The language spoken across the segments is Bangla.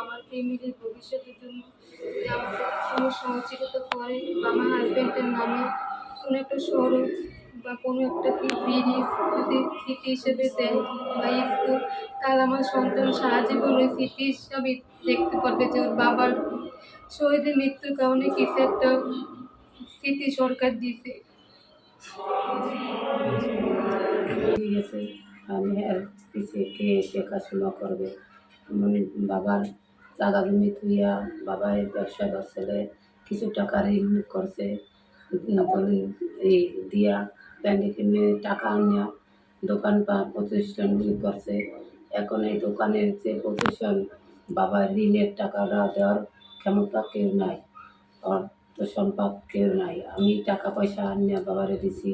আমার ফ্যামিলির ভবিষ্যতের জন্য যে আমাকে কোনো করে আমার হাজব্যান্ডের নামে কোনো একটা সড়ক বা কোনো একটা কি ব্রিজ যদি স্মৃতি হিসেবে দেয় বা স্কুল, তাহলে আমার সন্তান সারা জীবন ওই স্মৃতি হিসাবে দেখতে পারবে যে ওর বাবার শহীদের মৃত্যুর কারণে কিছু একটা স্মৃতি সরকার দিয়েছে। আমি আর পিছিয়ে কে দেখাশোনা করবে। মানে বাবার জাগা জমি থুইয়া বাবাই ব্যবসা করছিলে কিছু টাকা ঋণ করছে দলিল এই দিয়া ব্যাংকে কিনে টাকা আনিয়া দোকান পা প্রতিষ্ঠান করছে। এখন এই দোকানের যে প্রতিষ্ঠান বাবার ঋণের টাকাটা দেওয়ার ক্ষমতা কেউ নাই অর্থ সম্পদ কেউ নাই। আমি টাকা পয়সা আনিয়া বাবারে দিছি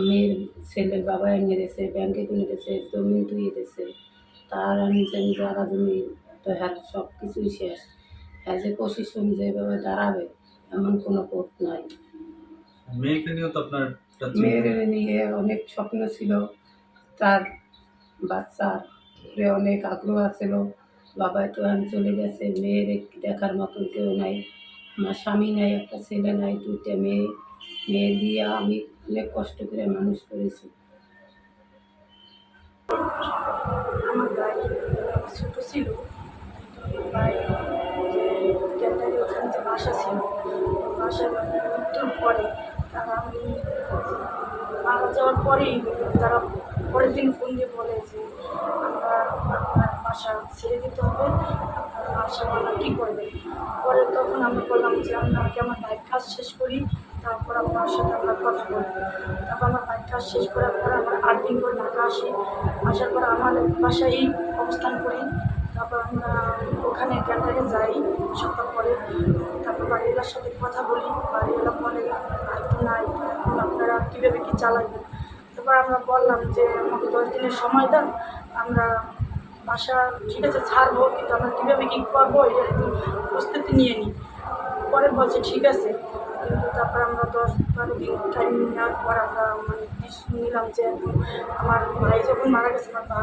মেয়ের ছেলের বাবা এনে দিয়েছে ব্যাংকে কিনে দিয়েছে, জমি ধুয়ে দিয়েছে। তার আনছেন জায়গা জমি তো হ্যাঁ সব কিছুই শেষ। হ্যাঁ যে প্রশাসন যেভাবে দাঁড়াবে এমন কোনো পথ নাই। মেয়েকে নিয়েও তো আপনার মেয়ের নিয়ে অনেক স্বপ্ন ছিল। তার বাচ্চার উপরে অনেক আগ্রহ ছিল বাবা তো এখন চলে গেছে। মেয়ের দেখার মতন কেউ নাই। আমার স্বামী নাই একটা ছেলে নাই দুইটা মেয়ে। মেয়ে দিয়ে আমি অনেক কষ্ট করে মানুষ করেছি। আমার ভাই ছোটো ছিল। ভাই ক্যান্টারে ওখানে যে বাসা ছিল, বাসার মৃত্যুর পরে তারা মানে মারা যাওয়ার পরেই তারা পরের দিন ফোন দিয়ে বলে যে, আমরা আপনার বাসা ছেড়ে দিতে হবে, আপনার বাসা আমরা কী করবেন? পরে তখন আমরা বললাম যে, আমরা আমার ভাই কাজ শেষ করি তারপর আপনার সাথে আমরা কথা বলি। তারপর আমার ভাই কাজ শেষ করার পরে আমরা আট দিন করে ঢাকা আসি। আসার পর আমার বাসায় অবস্থান করি। তারপর আমরা ওখানে ক্যান্টারে যাই সপ্তাহ পরে। তারপর বাড়িওয়ালার সাথে কথা বলি। বাড়িওয়ালা বলে তো নাই এখন আপনারা কীভাবে কী চালাবেন? তারপর আমরা বললাম যে, আমাকে দশ দিনের সময় দেন। আমরা বাসা ঠিক আছে ছাড়বো, কিন্তু আমরা কীভাবে কী করব, এটা একটু প্রস্তুতি নিয়ে নিই। পরে বলছে, ঠিক আছে। কিন্তু তারপর আমরা দশ বারো দিন টাইম নেওয়ার পর আমরা মানে নিলাম যে, আমার ভাই যখন মারা গেছে, আমার বা,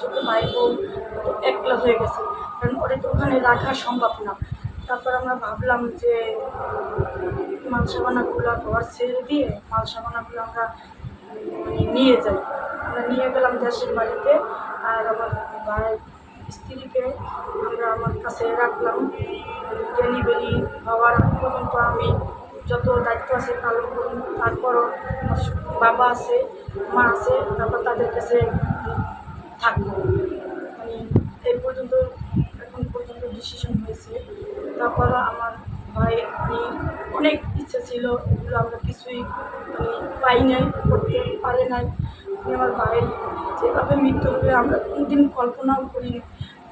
ছোটো ভাই তো একলা হয়ে গেছে। কারণ ওরে তো ওখানে রাখা সম্ভব না। তারপর আমরা ভাবলাম যে, মাল সাবানাগুলো ঘর ছেড়ে দিয়ে মাল সাবানাগুলো আমরা মানে নিয়ে যাই। আমরা নিয়ে গেলাম দেশের বাড়িতে আর আমার ভাই স্ত্রীকে আমরা আমার কাছে রাখলাম। ডেলিভারি হওয়ার পর্যন্ত আমি যত দায়িত্ব আছে পালন করি তারপরও বাবা আছে, মা আছে, তারপর তাদের কাছে থাকব। মানে এই পর্যন্ত, এখন পর্যন্ত ডিসিশন হয়েছে। তারপর আমার ভাই মানে অনেক ইচ্ছা ছিল, এগুলো আমরা কিছুই মানে পাই নাই, করতে পারে নাই। আমি আমার ভাইয়ের যেভাবে মৃত্যু হবে, আমরা কোনোদিন কল্পনাও করিনি।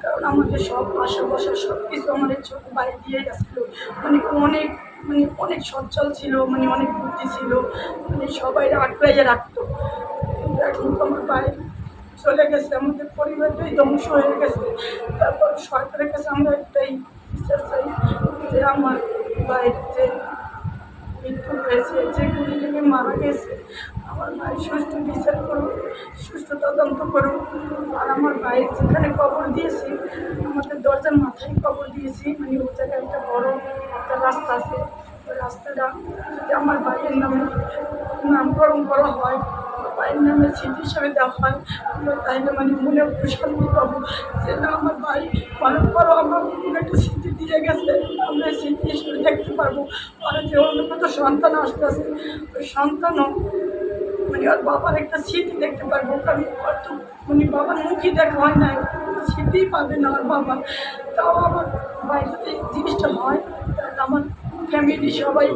কারণ আমাদের সব আশা বসা সব কিছু আমাদের ছোট ভাই দিয়ে গেছিল। মানে অনেক মানে অনেক সচ্ছল ছিল মানে অনেক বুদ্ধি ছিল মানে সবাই আটকাইয়ে রাখতো। কিন্তু এখন তো আমার ভাই চলে গেছে, আমাদের পরিবারটাই ধ্বংস হয়ে গেছে। তারপর সরকারের কাছে আমরা একটাই বিচার চাই যে আমার ভাইয়ের যে মৃত্যু হয়েছে, যে গুলি মারা গেছে আমার ভাই সুস্থ বিচার করুন সুস্থ তদন্ত করুন আর আমার ভাইয়ের যেখানে কবর দিয়েছি, আমাদের দরজার মাথায় কবর দিয়েছি মানে ওই জায়গায় একটা বড় একটা রাস্তা আছে। ওই রাস্তাটা যদি আমার ভাইয়ের নামে নামকরণ করা হয় ভাইয়ের নামে স্মৃতি হিসাবে দেওয়া হয়, আমরা তাইলে মানে মনে একটু শান্তি পাবো যে না, আমার ভাই অনেক বড় আমার কোনো একটা স্মৃতি দিয়ে গেছে, আমরা স্মৃতি হিসেবে দেখতে পারব। আর যে অন্য কত সন্তান আসতে আসে ওই সন্তানও মানে ওর বাবার একটা স্মৃতি দেখতে পারব, কারণ ওর তো মানে বাবার মুখে দেখা হয় না স্মৃতিই পাবে না আমার বাবা। তাও আমার বাইরে জিনিসটা হয় আমার ফ্যামিলি সবাই